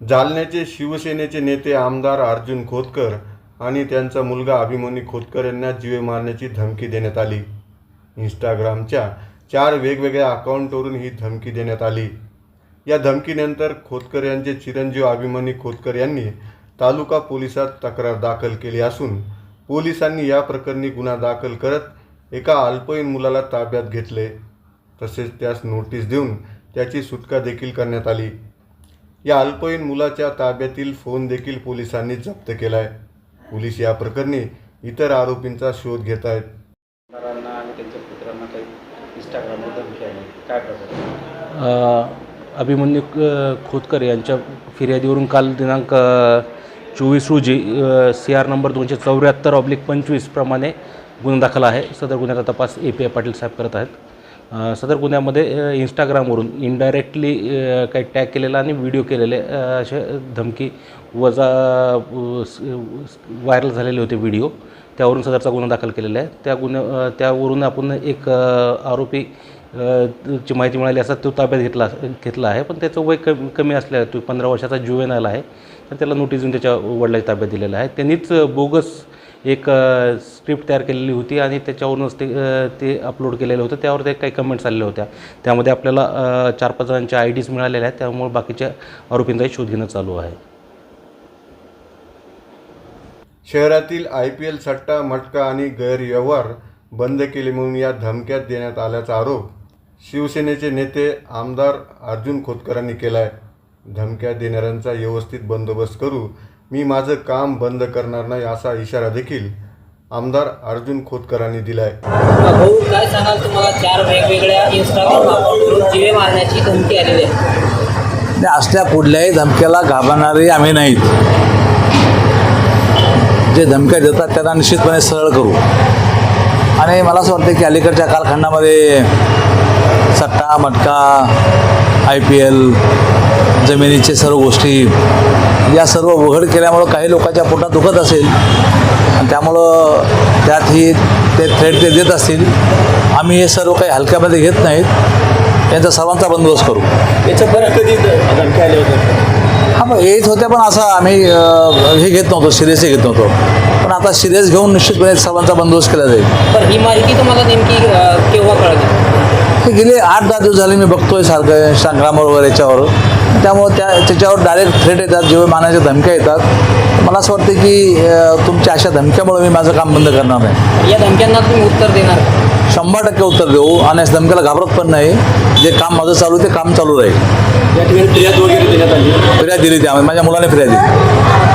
जालन्याचे शिवसेनेचे नेते आमदार अर्जुन खोतकर आणि त्यांचा मुलगा अभिमन्यू खोतकर यांना जीवे मारण्याची धमकी देण्यात आली. इंस्टाग्रामच्या चार वेगवेगळ्या अकाउंटवरून ही धमकी देण्यात आली. या धमकीनंतर खोतकर यांचे चिरंजीव अभिमन्यू खोतकर यांनी तालुका पोलिसात तक्रार दाखल केली असून पोलिसांनी या प्रकरणी गुन्हा दाखल करत एका अल्पवयीन मुलाला ताब्यात घेतले. तसेच त्यास नोटीस देऊन त्याची सुटका देखील करण्यात आली. या अल्पवयीन मुलाच्या ताब्यातील फोन देखील पोलिसांनी जप्त केला आहे पोलीस या प्रकरणी इतर आरोपींचा शोध घेत आहेत. आमदारांना आणि त्यांच्या पुत्रांना काही इंस्टाग्रामवर धमकी आली काय प्रकार अ, अभिमन्यू खोतकर यांच्या फिर्यादीवरून काल दिनांक चोवीस रोजी सी आर नंबर दोनशे चौऱ्याहत्तर ऑब्लिक पंचवीस प्रमाणे गुन्हा दाखल आहे. सदर गुन्ह्याचा तपास ए पी आय पाटील साहेब करत आहेत. सदर गुन्ह्यामध्ये इंस्टाग्रामवरून इनडायरेक्टली काही टॅग केलेला आणि व्हिडिओ केलेले असे धमकी वजा व्हायरल झालेले होते व्हिडिओ त्यावरून सदरचा गुन्हा दाखल केलेला आहे. त्या गुन्ह्या त्यावरून आपण एक आरोपी ची माहिती मिळाली असता तो ताब्यात घेतला घेतला आहे. पण त्याचं वय कमी कमी असल्या तो पंधरा वर्षाचा जुवेनाल आहे. तर त्याला नोटीस देऊन त्याच्या वडिलाच्या ताब्यात दिलेला आहे. त्यांनीच बोगस एक स्क्रिप्ट तयार केलेली होती आणि त्याच्यावरूनच ते ते अपलोड केलेलं होतं. त्यावर ते काही कमेंट्स आलेल्या होत्या. त्यामध्ये आपल्याला चार पाच जणांच्या आय डीज मिळालेल्या आहेत. त्यामुळे बाकीच्या आरोपींचाही शोध घेणं चालू आहे. शहरातील आय पी एल सट्टा मटका आणि गैरव्यवहार बंद केले म्हणून या धमक्यात देण्यात आल्याचा आरोप शिवसेनेचे नेते आमदार अर्जुन खोतकरांनी केला आहे धमक्या देणाऱ्यांचा व्यवस्थित बंदोबस्त करू मी माझं काम बंद करणार नाही असा इशारा देखील आमदार अर्जुन खोतकरांनी दिला आहे भाऊ काय सांगाल तुम्हाला? चार वेगवेगळ्या इंस्टाग्राम अकाउंटवरून जिवे मारण्याची धमकी आलेली आहे. आणि असल्या कुठल्याही धमक्याला घाबरणारे आम्ही नाहीत. जे धमक्या देतात त्यांना निश्चितपणे सरळ करू. आणि मला असं वाटतं की अलीकडच्या कालखंडामध्ये सट्टा मटका आय पी एल जमिनीचे सर्व गोष्टी या सर्व उघड केल्यामुळं काही लोकांच्या पोटात दुखत असेल. आणि त्यामुळं त्यात ही ते थ्रेट ते देत असतील. आम्ही हे सर्व काही हलक्यामध्ये घेत नाहीत. यांचा सर्वांचा बंदोबस्त करू. याच्या बरं कधी आले होते हा मग येत होत्या पण असं आम्ही हे घेत नव्हतो सिरियस घेत नव्हतो. पण आता सिरियस घेऊन निश्चितपणे सर्वांचा बंदोबस्त केला जाईल. पण ही माहिती तुम्हाला नेमकी केव्हा कळली? हे गेले आठ दहा दिवस झाले मी बघतोय सारखं इंस्टाग्रामवर वगैरे याच्यावर. त्यामुळं त्या त्याच्यावर डायरेक्ट थ्रेट येतात जेव्हा मानाच्या धमक्या येतात. मला असं वाटतं की तुमच्या अशा धमक्यामुळे मी माझं काम बंद करणार नाही. या धमक्यांना तुम्ही उत्तर देणार का? शंभर टक्के उत्तर देऊ. आणि या धमक्याला घाबरत पण नाही. जे काम माझं चालू ते काम चालू राहील. या ठिकाणी फिर्याद वगैरे देण्यात आली. फिर्याद दिली त्यामध्ये. माझ्या मुलाने फिर्याद दिली.